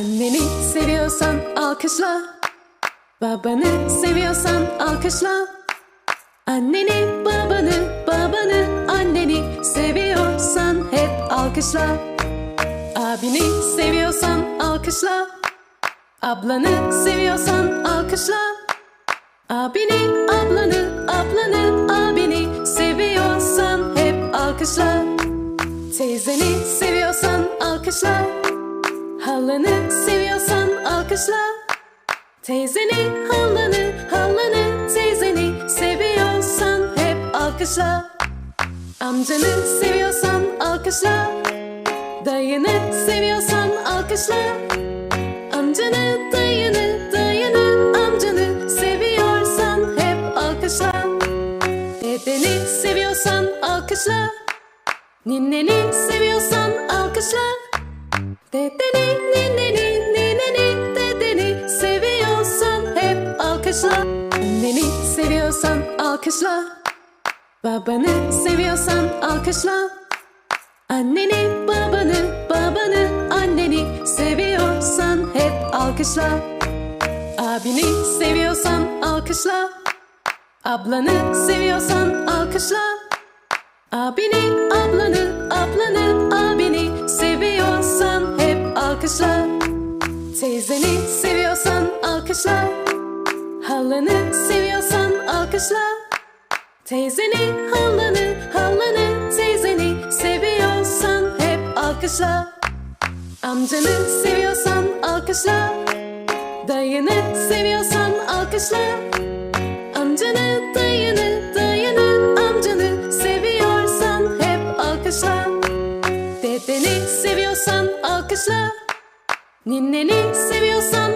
Anneni seviyorsan alkışla. Babanı seviyorsan alkışla. Anneni, babanı, babanı, anneni seviyorsan hep alkışla. Abini seviyorsan alkışla. Ablanı seviyorsan alkışla. Abini, ablanı, Teyzeni seviyorsan alkışla. Halanı seviyorsan alkışla. Teyzeni, halanı, halanı, teyzeni seviyorsan hep alkışla. Amcanı seviyorsan alkışla. Dayını seviyorsan alkışla. Amcanı, dayını, dayını, amcanı seviyorsan hep alkışla. Dedeni seviyorsan alkışla. Ninneni seviyorsan alkışla. Dedeni, nineni, nineni, dedeni seviyorsan hep alkışla. Anneni seviyorsan alkışla. Babanı seviyorsan alkışla. Anneni, babanı, babanı, anneni seviyorsan hep alkışla. Abini seviyorsan alkışla. Ablanı seviyorsan alkışla. Abini, ablanı, ablanı, abini seviyorsan hep alkışla. Teyzeni seviyorsan alkışla. Halanı seviyorsan alkışla. Teyzeni, halanı, halanı, teyzeni seviyorsan hep alkışla. Amcanı seviyorsan alkışla. Dayını seviyorsan alkışla. Seviyorsan alkışla. Ninneni seviyorsan